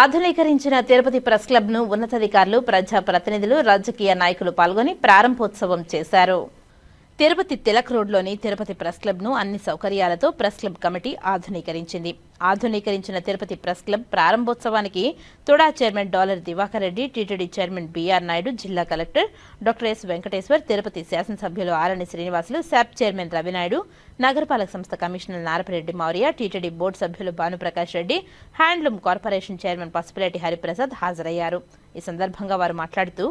ఆధునీకరించిన Tirupati press క్లబ్ను ఉన్నతాధికారులు ప్రజా ప్రతినిధులు రాజకీయ నాయకులు పాల్గొని ప్రారంభోత్సవం చేశారు. తిరుపతి తిలక్ రోడ్లోని తిరుపతి ప్రెస్ క్లబ్ను అన్ని సౌకర్యాలతో ప్రెస్ క్లబ్ కమిటీ ఆధునీకరించింది. ఆధునీకరించిన తిరుపతి ప్రెస్ క్లబ్ ప్రారంభోత్సవానికి TUDA chairman Dollar Diwakar Reddy TTD chairman BR Naidu జిల్లా collector doctor S Venkateshwar Tirupati శాసనసభ్యులు ఆరణి శ్రీనివాసులు శాప్ చైర్మన్ రవినాయుడు నగరపాలక సంస్థ commissioner Narapareddy Maurya TTD board సభ్యులు Bhanuprakash Reddy handloom corporation chairman Pasupuleti Hariprasad హాజరయ్యారు. ఈ సందర్భంగా వారు మాట్లాడుతూ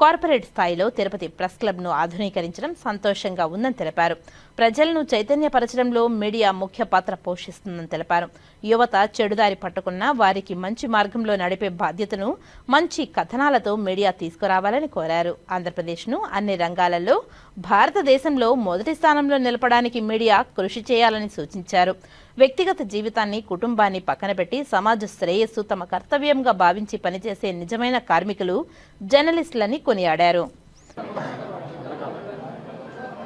కార్పొరేట్ స్థాయిలో తిరుపతి ప్రెస్ క్లబ్ను ఆధునీకరించడం సంతోషంగా ఉందని తెలిపారు. ప్రజలను చైతన్యపరచడంలో మీడియా ముఖ్య పాత్ర పోషిస్తుందని తెలిపారు. యువత చెడుదారి పట్టుకున్న వారికి మంచి మార్గంలో నడిపే బాధ్యతను మంచి కథనాలతో మీడియా తీసుకురావాలని కోరారు. ఆంధ్రప్రదేశ్ను అన్ని రంగాలలో భారతదేశంలో మొదటి స్థానంలో నిలపడానికి మీడియా కృషి చేయాలని సూచించారు. వ్యక్తిగత జీవితాన్ని కుటుంబాన్ని పక్కన పెట్టి సమాజ శ్రేయస్సు తమ కర్తవ్యంగా భావించి పనిచేసే నిజమైన కార్మికులు జర్నలిస్టులని కొనియాడారు.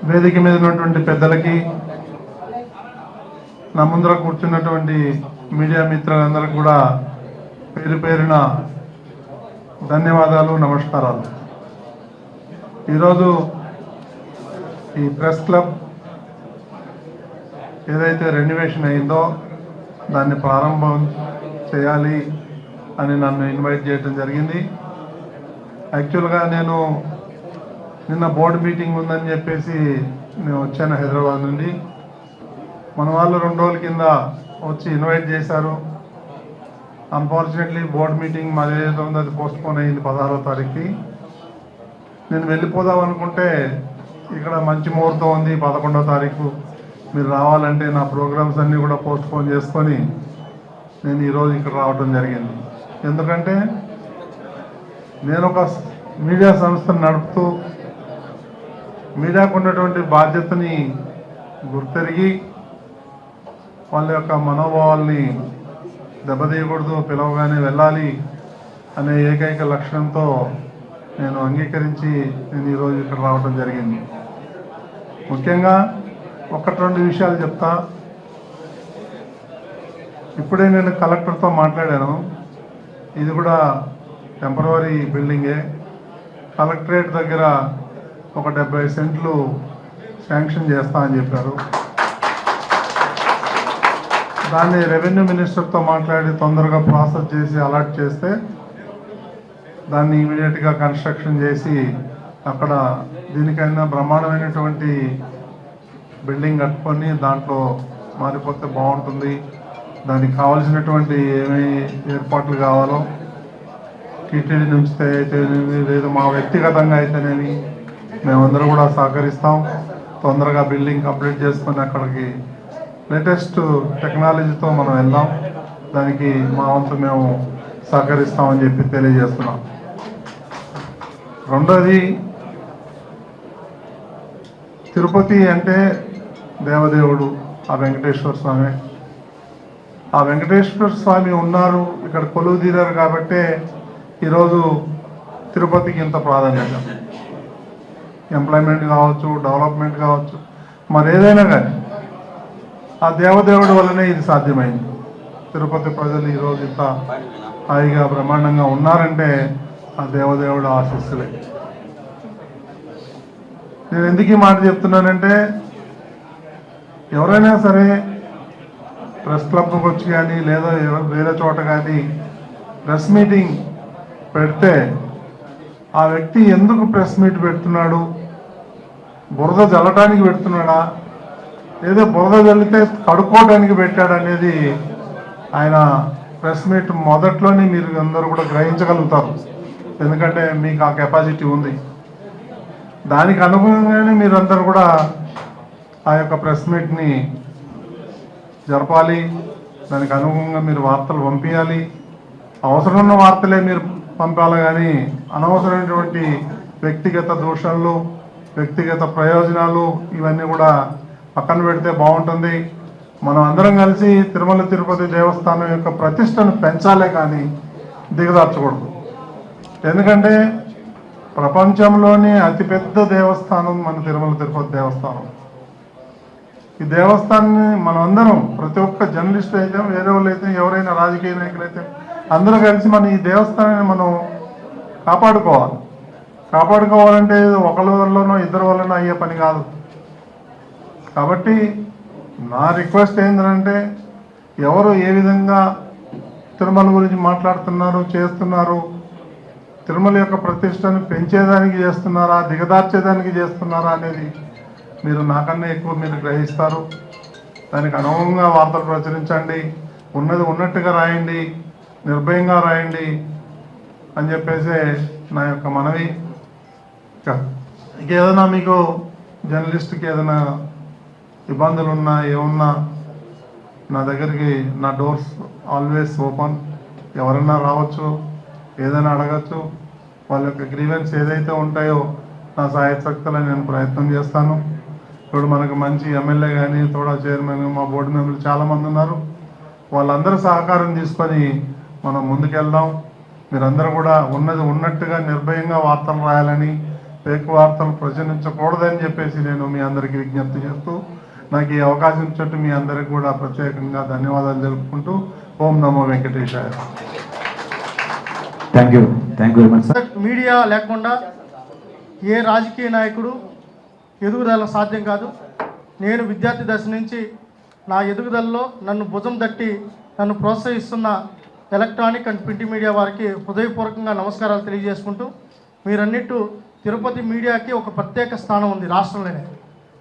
వేదిక మీద ఉన్నటువంటి పెద్దలకి నా ముందర కూర్చున్నటువంటి మీడియా మిత్రులందరూ కూడా పేరు పేరున ధన్యవాదాలు నమస్కారాలు. ఈరోజు ఈ ప్రెస్ క్లబ్ ఏదైతే రెన్యువేషన్ అయిందో దాన్ని ప్రారంభం చేయాలి అని నన్ను ఇన్వైట్ చేయడం జరిగింది. యాక్చువల్గా నేను నిన్న బోర్డు మీటింగ్ ఉందని చెప్పేసి నేను వచ్చాను హైదరాబాద్ నుండి. మన వాళ్ళు రెండు రోజుల కింద వచ్చి ఇన్వైట్ చేశారు. అన్ఫార్చునేట్లీ బోర్డు మీటింగ్ మాది ఏదైతే ఉందో అది పోస్ట్పోన్ అయింది పదహారో తారీఖుకి. నేను వెళ్ళిపోదాం అనుకుంటే ఇక్కడ మంచి ముహూర్తం ఉంది పదకొండో తారీఖు. మీరు రావాలంటే నా ప్రోగ్రామ్స్ అన్నీ కూడా పోస్ట్పోన్ చేసుకొని నేను ఈరోజు ఇక్కడ రావడం జరిగింది. ఎందుకంటే నేను ఒక మీడియా సంస్థను నడుపుతూ మీడియాకు ఉన్నటువంటి బాధ్యతని గుర్తెరిగి వాళ్ళ యొక్క మనోభావాల్ని దెబ్బతీయకూడదు పిలవగానే వెళ్ళాలి అనే ఏకైక లక్ష్యంతో నేను అంగీకరించి నేను ఈరోజు ఇక్కడ రావడం జరిగింది. ముఖ్యంగా ఒకటి రెండు విషయాలు చెప్తా. ఇప్పుడే నేను కలెక్టర్తో మాట్లాడాను. ఇది కూడా టెంపరీ బిల్డింగే. కలెక్టరేట్ దగ్గర ఒక డెబ్బై సెంట్లు శాంక్షన్ చేస్తా అని చెప్పారు. దాన్ని రెవెన్యూ మినిస్టర్తో మాట్లాడి తొందరగా ప్రాసెస్ చేసి అలాట్ చేస్తే దాన్ని ఇమీడియట్గా కన్స్ట్రక్షన్ చేసి అక్కడ దీనికైనా బ్రహ్మాండమైనటువంటి బిల్డింగ్ కట్టుకొని దాంట్లో మారిపోతే బాగుంటుంది. దానికి కావలసినటువంటి ఏమి ఏర్పాట్లు కావాలో టీటీడీ నుంచి అయితేనేమి లేదు మా వ్యక్తిగతంగా అయితేనేమి మేమందరం కూడా సహకరిస్తాం. తొందరగా బిల్డింగ్ కంప్లీట్ చేసుకొని అక్కడికి లేటెస్ట్ టెక్నాలజీతో మనం వెళ్దాం. దానికి మా వంతు మేము సహకరిస్తామని చెప్పి తెలియజేస్తున్నాం. రెండోది తిరుపతి అంటే దేవదేవుడు ఆ వెంకటేశ్వర స్వామి. ఆ వెంకటేశ్వర స్వామి ఉన్నారు. ఇక్కడ కొలువు తీరారు కాబట్టే ఈరోజు తిరుపతికి ఇంత ప్రాధాన్యత? ఎంప్లాయ్మెంట్ కావచ్చు డెవలప్మెంట్ కావచ్చు మరి ఏదైనా కానీ. ఆ దేవదేవుడి వల్లనే ఇది సాధ్యమైంది. తిరుపతి ప్రజలు ఈరోజు ఇంత హాయిగా బ్రహ్మాండంగా ఉన్నారంటే ఆ దేవదేవుడు ఆశీస్సులే. నేను ఎందుకు ఈ మాట చెప్తున్నానంటే ఎవరైనా సరే ప్రెస్ క్లబ్కి వచ్చి కానీ లేదా వేరే చోట కానీ ప్రెస్ మీటింగ్ పెడితే ఆ వ్యక్తి ఎందుకు ప్రెస్ మీట్ పెడుతున్నాడు? బురద జల్లటానికి పెడుతున్నాడా? లేదా బురద జల్లితే కడుక్కోవడానికి పెట్టాడు అనేది ఆయన ప్రెస్ మీట్ మొదట్లోనే మీరు అందరూ కూడా గ్రహించగలుగుతారు. ఎందుకంటే మీకు ఆ కెపాసిటీ ఉంది. దానికి అనుగుణంగానే మీరందరూ కూడా ఆ యొక్క ప్రెస్ మీట్ని జరపాలి. దానికి అనుగుణంగా మీరు వార్తలు పంపించాలి అవసరం ఉన్న వార్తలే మీరు పంపాలి కానీ అనవసరమైనటువంటి వ్యక్తిగత దోషాలు వ్యక్తిగత ప్రయోజనాలు ఇవన్నీ కూడా పక్కన పెడితే బాగుంటుంది. మనం అందరం కలిసి తిరుమల తిరుపతి దేవస్థానం యొక్క ప్రతిష్టను పెంచాలే కానీ దిగదార్చకూడదు ఎందుకంటే ప్రపంచంలోనే అతిపెద్ద దేవస్థానం మన తిరుమల తిరుపతి దేవస్థానం. ఈ దేవస్థానాన్ని మనం అందరం ప్రతి ఒక్క జర్నలిస్ట్ అయితే వేరే వాళ్ళు అయితే ఎవరైనా రాజకీయ నాయకులు అయితే అందరూ కలిసి మన ఈ దేవస్థానాన్ని మనం కాపాడుకోవాలి. కాపాడుకోవాలంటే ఇది ఒకరి వల్లనో ఇద్దరు వల్లనో అయ్యే పని కాదు. కాబట్టి నా రిక్వెస్ట్ ఏంటంటే ఎవరు ఏ విధంగా తిరుమల గురించి మాట్లాడుతున్నారు చేస్తున్నారు తిరుమల యొక్క ప్రతిష్టను పెంచేదానికి చేస్తున్నారా దిగదార్చేదానికి చేస్తున్నారా అనేది మీరు నాకన్నా ఎక్కువ మీరు గ్రహిస్తారు. దానికి అనుగుణంగా వార్తలు ప్రచురించండి. ఉన్నది ఉన్నట్టుగా రాయండి. నిర్భయంగా రాయండి అని చెప్పేసి నా యొక్క మనవి. ఇంకా ఇంకేదైనా మీకు జర్నలిస్ట్కి ఏదైనా ఇబ్బందులు ఉన్నా ఏమున్నా నా దగ్గరికి నా డోర్స్ ఆల్వేస్ ఓపెన్. ఎవరైనా రావచ్చు ఏదైనా అడగచ్చు. వాళ్ళ యొక్క గ్రీవెన్స్ ఏదైతే ఉంటాయో నా సాయశక్తులని నేను ప్రయత్నం చేస్తాను. ఇప్పుడు మనకు మంచి ఎమ్మెల్యే కానీ తోడా చైర్మన్ మా బోర్డు మెంబర్లు చాలామంది ఉన్నారు. వాళ్ళందరూ సహకారం తీసుకొని మనం ముందుకెళ్దాం. మీరందరూ కూడా ఉన్నది ఉన్నట్టుగా నిర్భయంగా వార్తలు రాయాలని ఫేక్ వార్తలు ప్రచురించకూడదని చెప్పేసి నేను మీ అందరికీ విజ్ఞప్తి చేస్తూ నాకు ఈ అవకాశం ఇచ్చినట్టు మీ అందరికి కూడా ప్రత్యేకంగా ధన్యవాదాలు తెలుపుకుంటూ ఓం నమో వెంకటేశాయ. Thank you thank you very much sir media లేకుండా ఏ రాజకీయ నాయకుడు ఎదుగుదల సాధ్యం కాదు. నేను విద్యార్థి దశ నుంచి నా ఎదుగుదలలో నన్ను భుజం తట్టి నన్ను ప్రోత్సహిస్తున్న ఎలక్ట్రానిక్ అండ్ ప్రింట్ మీడియా వారికి హృదయపూర్వకంగా నమస్కారాలు తెలియజేసుకుంటూ మీరన్నిట్టు తిరుపతి మీడియాకి ఒక ప్రత్యేక స్థానం ఉంది రాష్ట్రంలోనే.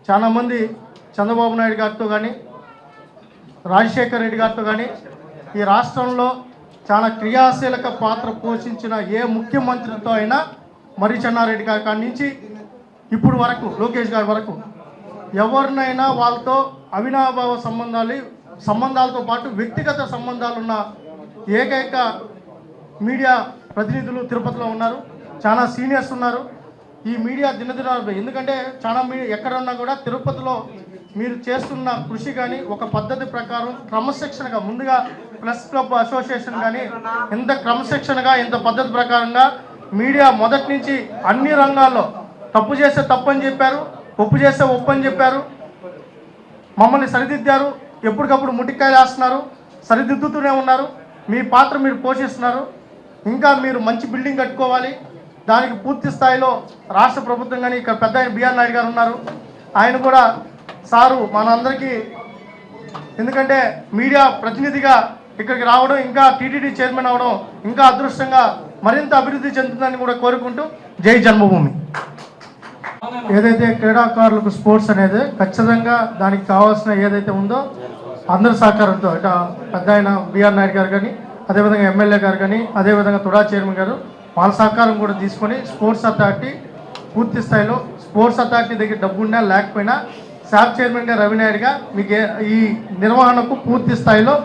చాలామంది చంద్రబాబు నాయుడు గారితో కానీ రాజశేఖర్ రెడ్డి గారితో కానీ ఈ రాష్ట్రంలో చాలా క్రియాశీలక పాత్ర పోషించిన ఏ ముఖ్యమంత్రితో అయినా మరి చెన్నారెడ్డి గారి కాడి నుంచి ఇప్పుడు వరకు లోకేష్ గారి వరకు ఎవరినైనా వాళ్ళతో అవినాభావ సంబంధాలు సంబంధాలతో పాటు వ్యక్తిగత సంబంధాలు ఉన్న ఏకైక మీడియా ప్రతినిధులు తిరుపతిలో ఉన్నారు. చాలా సీనియర్స్ ఉన్నారు. ఈ మీడియా దినదిన ఎందుకంటే చాలా మీ ఎక్కడున్నా కూడా తిరుపతిలో మీరు చేస్తున్న కృషి కానీ ఒక పద్ధతి ప్రకారం క్రమశిక్షణగా ముందుగా ప్రెస్ క్లబ్ అసోసియేషన్ కానీ ఎంత క్రమశిక్షణగా ఎంత పద్ధతి ప్రకారంగా మీడియా మొదటి నుంచి అన్ని రంగాల్లో తప్పు చేస్తే తప్పు అని చెప్పారు ఒప్పు చేస్తే ఒప్పు అని చెప్పారు. మమ్మల్ని సరిదిద్దారు. ఎప్పటికప్పుడు ముటికాయలు వేస్తున్నారు. సరిదిద్దుతూనే ఉన్నారు. మీ పాత్ర మీరు పోషిస్తున్నారు. ఇంకా మీరు మంచి బిల్డింగ్ కట్టుకోవాలి. దానికి పూర్తి స్థాయిలో రాష్ట్ర ప్రభుత్వం కానీ ఇక్కడ పెద్ద ఆయన బిఆర్ నాయుడు గారు ఉన్నారు. ఆయన కూడా సారు మనందరికీ ఎందుకంటే మీడియా ప్రతినిధిగా ఇక్కడికి రావడం ఇంకా టీటీడీ చైర్మన్ అవడం ఇంకా అదృష్టంగా మరింత అభివృద్ధి చెందుతుందని కూడా కోరుకుంటూ జై జన్మభూమి. ఏదైతే క్రీడాకారులకు స్పోర్ట్స్ అనేది ఖచ్చితంగా దానికి కావాల్సిన ఏదైతే ఉందో అందరి సహకారంతో ఇక పెద్ద ఆయన బిఆర్ నాయుడు గారు కానీ అదేవిధంగా ఎమ్మెల్యే గారు కానీ అదేవిధంగా తుడా చైర్మన్ గారు వాళ్ళ సహకారం కూడా తీసుకొని స్పోర్ట్స్ అథారిటీ పూర్తి స్థాయిలో స్పోర్ట్స్ అథారిటీ దగ్గర డబ్బున్నా లేకపోయినా శాప్ చైర్మన్గా రవినాయుడుగా మీకు ఈ నిర్వహణకు పూర్తి స్థాయిలో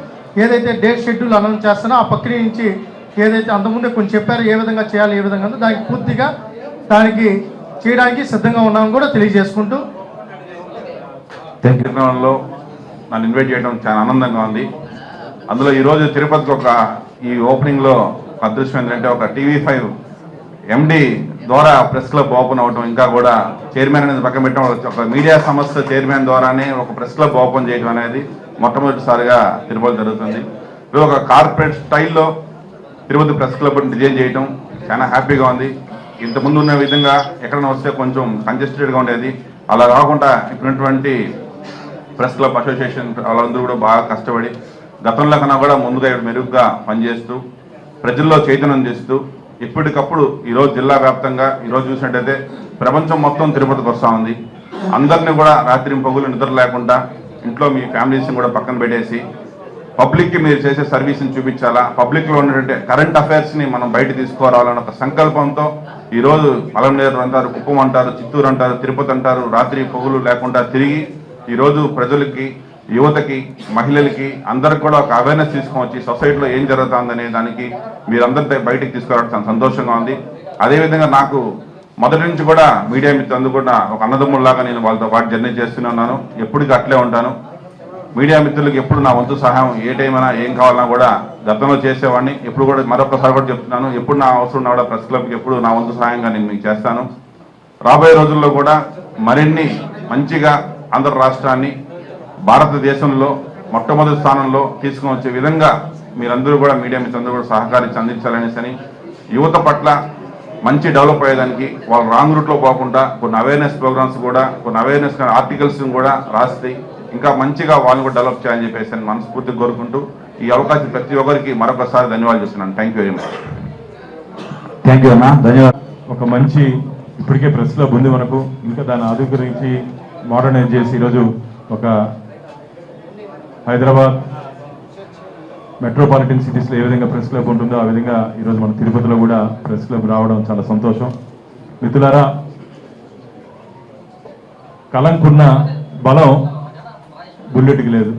ఏదైతే డేట్ షెడ్యూల్ అనౌన్స్ చేస్తానో ఆ ప్రక్రియ నుంచి ఏదైతే అంతకుముందే కొంచెం చెప్పారో ఏ విధంగా చేయాలి ఏ విధంగా ఉందో దానికి పూర్తిగా దానికి చేయడానికి సిద్ధంగా ఉన్నామని కూడా తెలియజేసుకుంటూ. నన్ను ఇన్వైట్ చేయడం చాలా ఆనందంగా ఉంది. అందులో ఈరోజు తిరుపతికి ఒక ఈ ఓపెనింగ్లో ఒక అదృష్టం ఏంటంటే ఒక టీవీ ఫైవ్ ఎండి ద్వారా ప్రెస్ క్లబ్ ఓపెన్ అవ్వటం ఇంకా కూడా చైర్మన్ అనేది పక్కన పెట్టడం ఒక మీడియా సంస్థ చైర్మన్ ద్వారానే ఒక ప్రెస్ క్లబ్ ఓపెన్ చేయడం అనేది మొట్టమొదటిసారిగా తిరుపతి జరుగుతుంది. ఇది ఒక కార్పొరేట్ స్టైల్లో తిరుపతి ప్రెస్ క్లబ్ డిజైన్ చేయడం చాలా హ్యాపీగా ఉంది. ఇంతకుముందు ఉన్న విధంగా ఎక్కడైనా వస్తే కొంచెం కంజెస్టెడ్గా ఉండేది. అలా కాకుండా ఇప్పుడున్నటువంటి ప్రెస్ క్లబ్ అసోసియేషన్ వాళ్ళందరూ కూడా బాగా కష్టపడి గతంలో కన్నా కూడా ముందుగా మెరుగ్గా పనిచేస్తూ ప్రజల్లో చైతన్యం చేస్తూ ఎప్పటికప్పుడు ఈరోజు జిల్లా వ్యాప్తంగా ఈరోజు చూసినట్టయితే ప్రపంచం మొత్తం తిరుపతికి వస్తూ ఉంది. అందరినీ కూడా రాత్రి పగులు నిద్ర లేకుండా ఇంట్లో మీ ఫ్యామిలీస్ని కూడా పక్కన పెట్టేసి పబ్లిక్కి మీరు చేసే సర్వీస్ని చూపించాలా పబ్లిక్లో ఉన్నటువంటి కరెంట్ అఫైర్స్ని మనం బయట తీసుకురావాలన్న ఒక సంకల్పంతో ఈరోజు పలమనేరు అంటారు కుప్పం అంటారు చిత్తూరు అంటారు తిరుపతి అంటారు రాత్రి పొగులు లేకుండా తిరిగి ఈరోజు ప్రజలకి యువతకి మహిళలకి అందరికి కూడా ఒక అవేర్నెస్ తీసుకొచ్చి సొసైటీలో ఏం జరుగుతుందనే దానికి మీరందరితో బయటికి తీసుకురావడం చాలా సంతోషంగా ఉంది. అదేవిధంగా నాకు మొదటి నుంచి కూడా మీడియా మిత్రులందరూ కూడా ఒక అన్నదమ్ముల్లాగా నేను వాళ్ళతో పాటు జర్నీ చేస్తూనే ఉన్నాను. ఎప్పటికీ అట్లే ఉంటాను. మీడియా మిత్రులకు ఎప్పుడు నా వంతు సహాయం ఏ టైం అయినా ఏం కావాలన్నా కూడా గతంలో చేసేవాడిని. ఎప్పుడు కూడా మరొకసారి కూడా చెప్తున్నాను. ఎప్పుడు నా అవసరం ఉన్నా కూడా ప్రెస్ క్లబ్కి ఎప్పుడు నా వంతు సహాయంగా నేను మీకు చేస్తాను. రాబోయే రోజుల్లో కూడా మరిన్ని మంచిగా ఆంధ్ర రాష్ట్రాన్ని భారతదేశంలో మొట్టమొదటి స్థానంలో తీసుకుని వచ్చే విధంగా మీరందరూ కూడా మీడియా మిత్రులందరూ కూడా సహకరించి అందించాలనేసని యువత పట్ల మంచి డెవలప్ అయ్యేదానికి వాళ్ళు రాంగ్ రూట్లో పోకుండా కొన్ని అవేర్నెస్ ప్రోగ్రామ్స్ కూడా కొన్ని అవేర్నెస్ ఆర్టికల్స్ కూడా రాస్తే ఇంకా మంచిగా వాళ్ళని కూడా డెవలప్ చేయాలని చెప్పేసి అని మనస్ఫూర్తిగా కోరుకుంటూ ఈ అవకాశం ప్రతి ఒక్కరికి మరొకసారి ధన్యవాదాలు చేస్తున్నాను thank you very much thank you అన్న. ధన్యవాదాలు. ఒక మంచి ఇప్పటికే ప్రెస్ ఉంది మనకు. ఇంకా దాన్ని ఆధునీకరించి మోడర్నైజ్ చేసి ఈరోజు ఒక హైదరాబాద్ మెట్రోపాలిటన్ సిటీస్లో ఏ విధంగా ప్రెస్ క్లబ్ ఉంటుందో ఆ విధంగా ఈరోజు మన తిరుపతిలో కూడా ప్రెస్ క్లబ్ రావడం చాలా సంతోషం. మిత్రులారా కలంకున్న బలం బుల్లెట్కి లేదు.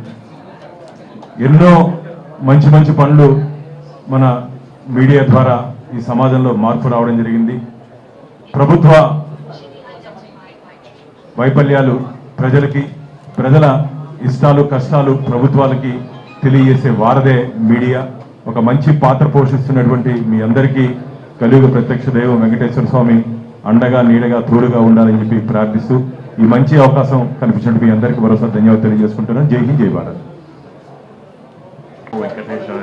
ఎన్నో మంచి మంచి పనులు మన మీడియా ద్వారా ఈ సమాజంలో మార్పు రావడం జరిగింది. ప్రభుత్వ వైఫల్యాలు ప్రజలకి ప్రజల ఇష్టాలు కష్టాలు ప్రభుత్వాలకి తెలియజేసే వారదే మీడియా. ఒక మంచి పాత్ర పోషిస్తున్నటువంటి మీ అందరికీ కలియుగ ప్రత్యక్ష దైవం వెంకటేశ్వర స్వామి అండగా నీడగా తోడుగా ఉండాలని చెప్పి ప్రార్థిస్తూ ఈ మంచి అవకాశం కల్పించినట్టు మీ అందరికీ మరోసారి ధన్యవాదాలు తెలియజేసుకుంటున్నాను. జై హింద్ జై భారత్. వెంకటేశ్వర.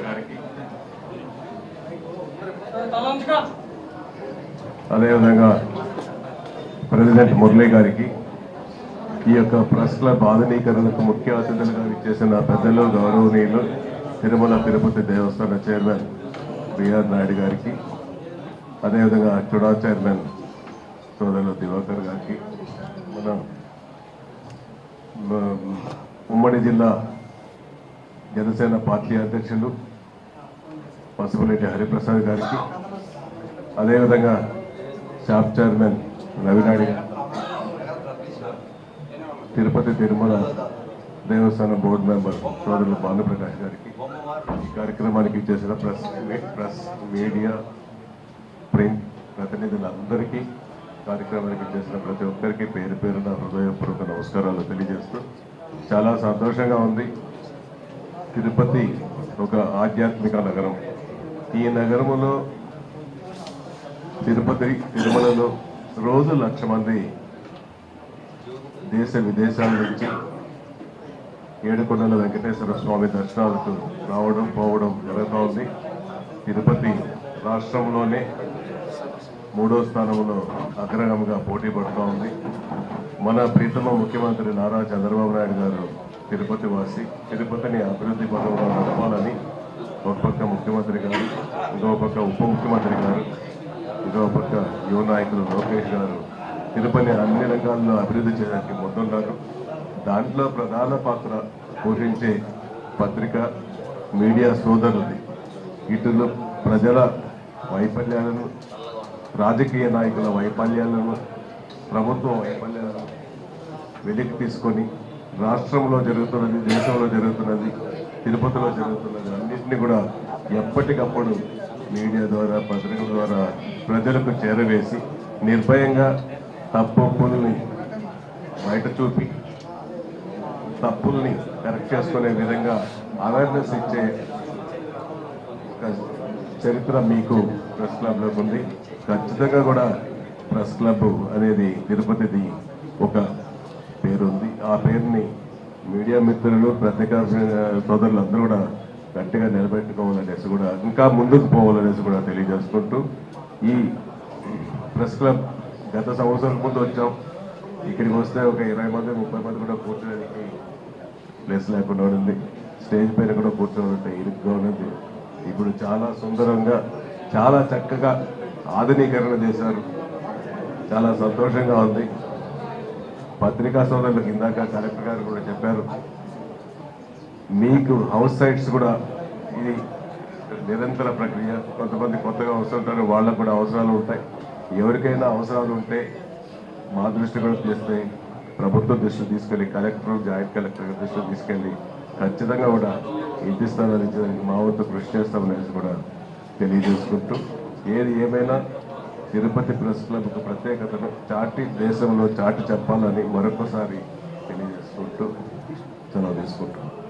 గారికి. అదేవిధంగా ప్రెసిడెంట్ మురళీ గారికి ఈ యొక్క ప్రెస్ క్లబ్ ఆధునీకరణకు ముఖ్య అతిథులుగా ఇచ్చేసిన పెద్దలు గౌరవనీయులు తిరుమల తిరుపతి దేవస్థాన చైర్మన్ బిఆర్ నాయుడు గారికి అదేవిధంగా చుడా చైర్మన్ సోదరులు దివాకర్ గారికి మన ఉమ్మడి జిల్లా జనసేన పార్టీ అధ్యక్షులు పసుపులేటి హరిప్రసాద్ గారికి అదేవిధంగా షాప్ చైర్మన్ రవినాడి తిరుపతి తిరుమల దేవస్థానం బోర్డు మెంబర్ సోదరులు భానుప్రకాష్ గారికి ఈ కార్యక్రమానికి ఇచ్చేసిన ప్రెస్ ప్రెస్ మీడియా ప్రింట్ ప్రతినిధులందరికీ కార్యక్రమానికి చేసిన ప్రతి ఒక్కరికి పేరు పేరున హృదయపూర్వక నమస్కారాలు తెలియజేస్తూ చాలా సంతోషంగా ఉంది. తిరుపతి ఒక ఆధ్యాత్మిక నగరం. ఈ నగరములో తిరుపతి తిరుమలలో రోజు లక్ష మంది దేశ విదేశాల నుంచి ఏడుకొండల వెంకటేశ్వర స్వామి దర్శనాలకు రావడం పోవడం జరుగుతూ ఉంది తిరుపతి రాష్ట్రంలోనే మూడో స్థానంలో అగ్రగంగా పోటీ పడుతూ ఉంది. మన ప్రీతమ ముఖ్యమంత్రి నారా చంద్రబాబు నాయుడు గారు తిరుపతి వాసి తిరుపతిని అభివృద్ధి పదంలో నడపాలని ఒక పక్క ముఖ్యమంత్రి గారు ఇంకో పక్క ఉప ముఖ్యమంత్రి గారు ఇంకో పక్క యువ నాయకులు లోకేష్ గారు తిరుపతి అన్ని రంగాల్లో అభివృద్ధి చేయడానికి ముందున్నారు. దాంట్లో ప్రధాన పాత్ర పోషించే పత్రిక మీడియా సోదరులది ఇటు ప్రజల వైఫల్యాలను రాజకీయ నాయకుల వైఫల్యాలను ప్రభుత్వ వైఫల్యాలను వెలికి తీసుకొని రాష్ట్రంలో జరుగుతున్నది దేశంలో జరుగుతున్నది తిరుపతిలో జరుగుతున్నది అన్నింటినీ కూడా ఎప్పటికప్పుడు మీడియా ద్వారా పత్రికల ద్వారా ప్రజలకు చేరవేసి నిర్భయంగా తప్పుల్ని బయట చూపి తప్పుల్ని కరెక్ట్ చేసుకునే విధంగా అవేర్నెస్ ఇచ్చే చరిత్ర మీకు ప్రెస్ క్లబ్లోకి ఉంది. ఖచ్చితంగా కూడా ప్రెస్ క్లబ్ అనేది తిరుపతిది ఒక పేరు ఉంది ఆ పేరుని మీడియా మిత్రులు పత్రికా సోదరులు అందరూ కూడా గట్టిగా నిలబెట్టుకోవాలనేసి కూడా ఇంకా ముందుకు పోవాలనేసి కూడా తెలియజేసుకుంటూ ఈ ప్రెస్ క్లబ్ గత సంవత్సరం ముందు వచ్చాం. ఇక్కడికి వస్తే ఒక ఇరవై మంది ముప్పై మంది కూడా కూర్చోడానికి ప్లేస్ లేకుండా ఉంది. స్టేజ్ పైన కూడా కూర్చోవాలంటే ఇరుగ్గా ఉన్నది. ఇప్పుడు చాలా సుందరంగా చాలా చక్కగా ఆధునీకరణ చేశారు. చాలా సంతోషంగా ఉంది. పత్రికా సోదరులకు ఇందాక కలెక్టర్ గారు కూడా చెప్పారు. మీకు హౌస్ సైట్స్ కూడా ఇది నిరంతర ప్రక్రియ కొంతమంది కొత్తగా వస్తుంటారు వాళ్ళకు కూడా అవసరాలు ఉంటాయి. ఎవరికైనా అవసరాలు ఉంటే మా దృష్టి కూడా చేస్తే ప్రభుత్వ దృష్టి తీసుకెళ్ళి కలెక్టర్ జాయింట్ కలెక్టర్ దృష్టి తీసుకెళ్ళి ఖచ్చితంగా కూడా ఇంటి స్థానాలు మా వంతు కృషి చేస్తామనేసి కూడా తెలియజేసుకుంటూ ఏది ఏమైనా తిరుపతి ప్రెస్ క్లబ్ ఒక ప్రత్యేకతను చాటి దేశంలో చాటి చెప్పాలని మరొకసారి తెలియజేసుకుంటూ సెలవు తీసుకుంటున్నాను